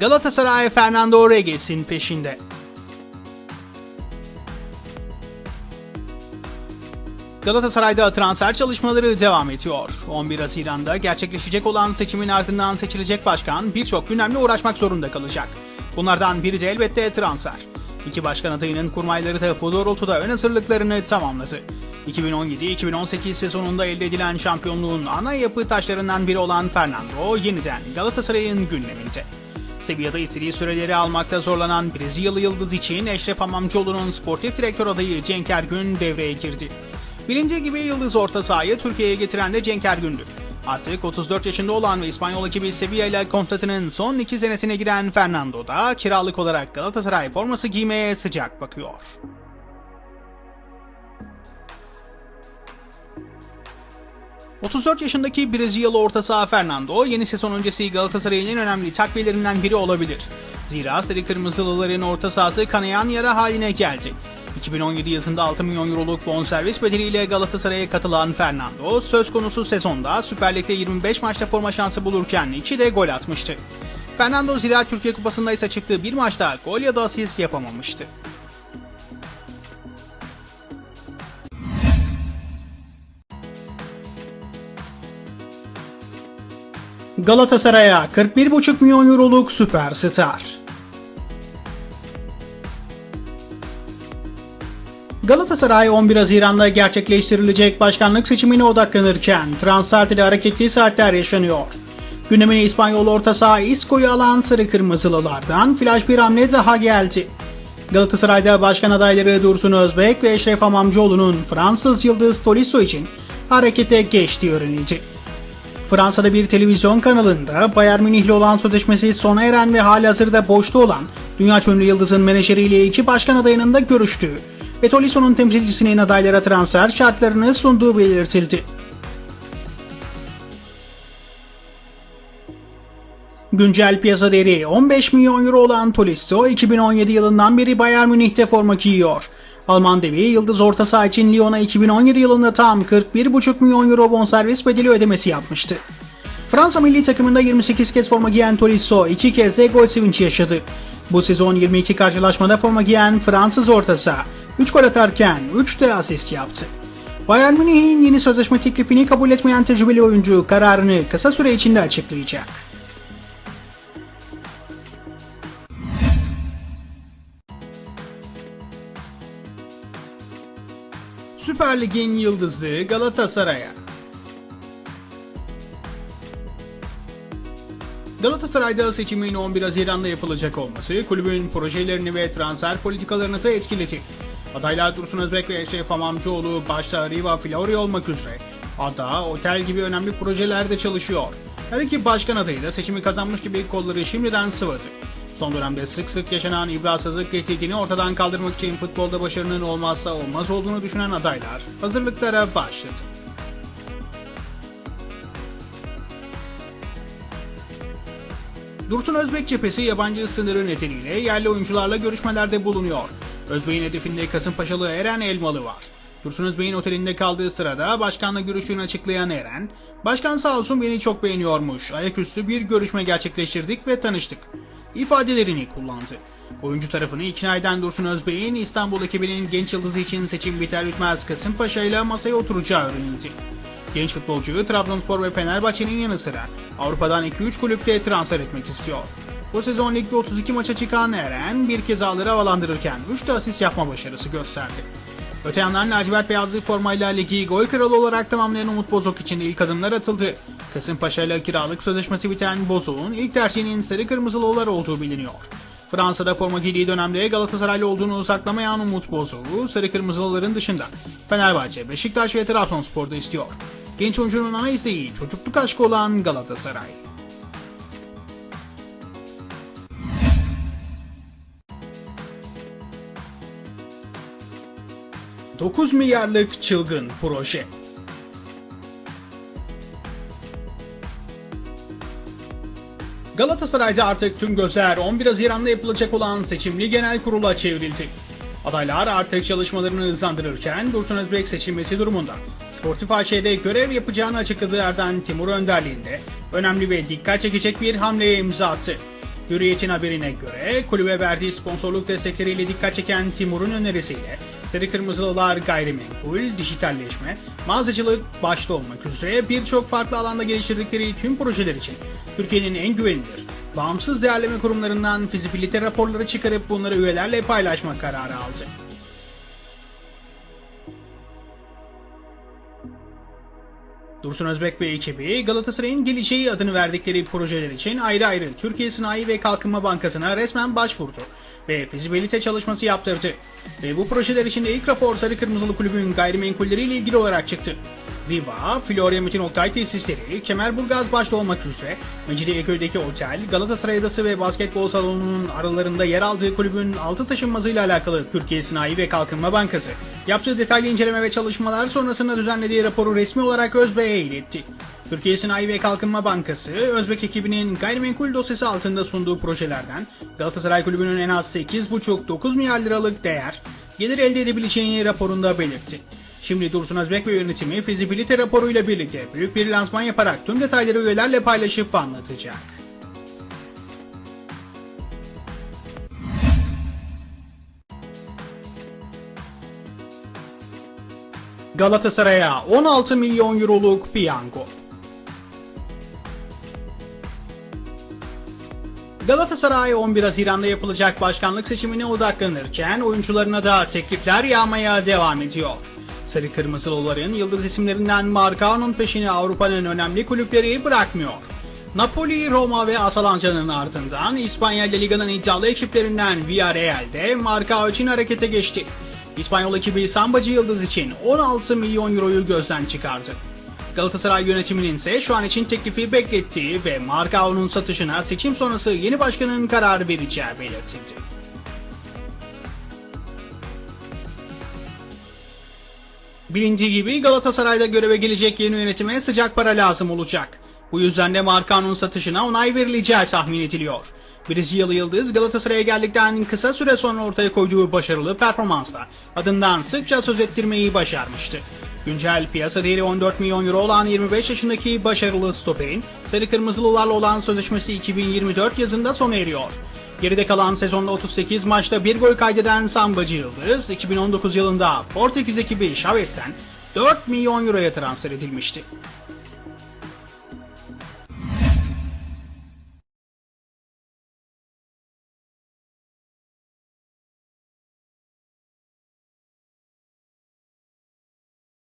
Galatasaray Fernando Reges'in peşinde. Galatasaray'da transfer çalışmaları devam ediyor. 11 Haziran'da gerçekleşecek olan seçimin ardından seçilecek başkan birçok gündemle uğraşmak zorunda kalacak. Bunlardan biri de elbette transfer. İki başkan adayının kurmayları da bu doğrultuda ön hazırlıklarını tamamladı. 2017-2018 sezonunda elde edilen şampiyonluğun ana yapı taşlarından biri olan Fernando yeniden Galatasaray'ın gündeminde. Sevilla'da istediği süreleri almakta zorlanan Brezilyalı yıldız için Eşref Hamamcıoğlu'nun sportif direktör adayı Cenk Ergün devreye girdi. Bilindiği gibi Yıldız orta sahayı Türkiye'ye getiren de Cenk Ergün'dü. Artık 34 yaşında olan ve İspanyol ekibi Sevilla ile kontratının son iki senesine giren Fernando da kiralık olarak Galatasaray forması giymeye sıcak bakıyor. ...34 yaşındaki Brezilyalı orta saha Fernando... ...yeni sezon öncesi Galatasaray'ın en önemli takviyelerinden biri olabilir. Zira Sarı Kırmızılıların orta sahası kanayan yara haline geldi. 2017 yazında 6 milyon euroluk bonservis bedeliyle Galatasaray'a katılan Fernando, söz konusu sezonda Süper Lig'de 25 maçta forma şansı bulurken 2 de gol atmıştı. Fernando Ziraat Türkiye Kupası'nda ise çıktığı bir maçta gol ya da asist yapamamıştı. Galatasaray'a 41,5 milyon euroluk süperstar. Galatasaray 11 Haziran'da gerçekleştirilecek başkanlık seçimine odaklanırken transferde hareketli saatler yaşanıyor. Gündemine İspanyol orta saha Isco'yu alan sarı kırmızılılardan flash bir hamle daha geldi. Galatasaray'da başkan adayları Dursun Özbek ve Eşref Hamamcıoğlu'nun Fransız yıldız Tolisso için harekete geçtiği öğrenildi. Fransa'da bir televizyon kanalında Bayern Münih'le olan sözleşmesi sona eren ve halihazırda boşta olan dünya ünlü yıldızın menajeriyle iki başkan adayının da görüştüğü ve Tolisso'nun temsilcisinin adaylara transfer şartlarını sunduğu belirtildi. Güncel piyasa değeri 15 milyon euro olan Tolisso 2017 yılından beri Bayern Münih'te forma giyiyor. Alman devi Yıldız orta saha için Lyon'a 2017 yılında tam 41,5 milyon euro bonservis bedeli ödemesi yapmıştı. Fransa milli takımında 28 kez forma giyen Tolisso 2 kez de gol sevinci yaşadı. Bu sezon 22 karşılaşmada forma giyen Fransız orta saha 3 gol atarken 3 de asist yaptı. Bayern Münih'in yeni sözleşme teklifini kabul etmeyen tecrübeli oyuncu kararını kısa süre içinde açıklayacak. Süper Lig'in yıldızı Galatasaray'a. Galatasaray'da seçimin 11 Haziran'da yapılacak olması kulübün projelerini ve transfer politikalarını da etkiledi. Adaylar Dursun Özbek ve Eşref Hamamcıoğlu başta Riva Flori olmak üzere ada, otel gibi önemli projelerde çalışıyor. Her iki başkan adayı da seçimi kazanmış gibi kolları şimdiden sıvadı. Son dönemde sık sık yaşanan ibrasızlık tehdidini ortadan kaldırmak için futbolda başarının olmazsa olmaz olduğunu düşünen adaylar hazırlıklara başladı. Dursun Özbek cephesi yabancı sınırı nedeniyle yerli oyuncularla görüşmelerde bulunuyor. Özbek'in hedefinde Kasımpaşalı Eren Elmalı var. Dursun Özbek'in otelinde kaldığı sırada başkanla görüştüğünü açıklayan Eren, Başkan sağ olsun beni çok beğeniyormuş, ayaküstü bir görüşme gerçekleştirdik ve tanıştık ifadelerini kullandı. Oyuncu tarafını ikna eden Dursun Özbey'in İstanbul ekibinin genç yıldızı için seçim biter bitmez Kasımpaşa ile masaya oturacağı öğrenildi. Genç futbolcuyu Trabzonspor ve Fenerbahçe'nin yanı sıra Avrupa'dan 2-3 kulüpte transfer etmek istiyor. Bu sezon ligde 32 maça çıkan Eren bir kez ağları havalandırırken 3 de asist yapma başarısı gösterdi. Öte yandan lacivert beyazlı formayla ligi gol kralı olarak tamamlayan Umut Bozok için ilk adımlar atıldı. Kasımpaşa ile kiralık sözleşmesi biten Bozok'un ilk tercihinin sarı kırmızılılar olduğu biliniyor. Fransa'da forma giydiği dönemde Galatasaraylı olduğunu saklamayan Umut Bozok'u sarı kırmızılıların dışında Fenerbahçe, Beşiktaş ve Trabzonspor'da istiyor. Genç oyuncunun ana isteği çocukluk aşkı olan Galatasaray. ...9 milyarlık çılgın proje. Galatasaray'da artık tüm gözler 11 Haziran'da yapılacak olan seçimli genel kurula çevrildi. Adaylar artık çalışmalarını hızlandırırken Dursun Özbek seçilmesi durumunda Sportif AŞ'de görev yapacağını açıkladığı Erden Timur önderliğinde önemli ve dikkat çekecek bir hamleye imza attı. Hürriyet'in haberine göre kulübe verdiği sponsorluk destekleriyle dikkat çeken Timur'un önerisiyle Sarı Kırmızılılar gayrimenkul, dijitalleşme, mağazacılık başta olmak üzere birçok farklı alanda geliştirdikleri tüm projeler için Türkiye'nin en güvenilir, bağımsız değerleme kurumlarından fizibilite raporları çıkarıp bunları üyelerle paylaşma kararı aldı. Dursun Özbek ve ekibi Galatasaray'ın geleceği adını verdikleri projeler için ayrı ayrı Türkiye Sanayi ve Kalkınma Bankası'na resmen başvurdu ve fizibilite çalışması yaptırdı. Ve bu projeler için ilk rapor Sarı Kırmızılı Kulübün gayrimenkulleriyle ilgili olarak çıktı. Riva, Florya Metin Oktay tesisleri, Kemerburgaz başta olmak üzere Mecidiyeköy'deki otel, Galatasaray Adası ve basketbol salonunun aralarında yer aldığı kulübün altı taşınmasıyla alakalı Türkiye Sanayi ve Kalkınma Bankası yaptığı detaylı inceleme ve çalışmalar sonrasında düzenlediği raporu resmi olarak Özbek'e iletti. Türkiye Sanayi ve Kalkınma Bankası, Özbek ekibinin gayrimenkul dosyası altında sunduğu projelerden Galatasaray Kulübü'nün en az 8,5-9 milyar liralık değer gelir elde edebileceğini raporunda belirtti. Şimdi Dursun Özbek ve yönetimi fizibilite raporuyla birlikte büyük bir lansman yaparak tüm detayları üyelerle paylaşıp anlatacak. Galatasaray'a 16 milyon euroluk piyango. Galatasaray 11 Haziran'da yapılacak başkanlık seçimine odaklanırken oyuncularına da teklifler yağmaya devam ediyor. Sarı Kırmızılıların yıldız isimlerinden Marcao'nun peşini Avrupa'nın önemli kulüpleri bırakmıyor. Napoli, Roma ve Atalanta'nın ardından İspanya La Liga'nın iddialı ekiplerinden Villarreal'de Marcao için harekete geçti. İspanyol ekibi Sambacı Yıldız için 16 milyon euroyu gözden çıkardı. Galatasaray yönetiminin ise şu an için teklifi beklettiği ve Marcao'nun satışına seçim sonrası yeni başkanın karar vereceği belirtildi. Bilindiği gibi Galatasaray'da göreve gelecek yeni yönetime sıcak para lazım olacak. Bu yüzden de Marcao'nun satışına onay verileceği tahmin ediliyor. Brezilyalı Yıldız Galatasaray'a geldikten kısa süre sonra ortaya koyduğu başarılı performansla adından sıkça söz ettirmeyi başarmıştı. Güncel piyasa değeri 14 milyon euro olan 25 yaşındaki başarılı stoperin sarı kırmızılılarla olan sözleşmesi 2024 yazında sona eriyor. Geride kalan sezonda 38 maçta bir gol kaydeden Sambacı Yıldız 2019 yılında Portekiz ekibi Chavez'ten 4 milyon euroya transfer edilmişti.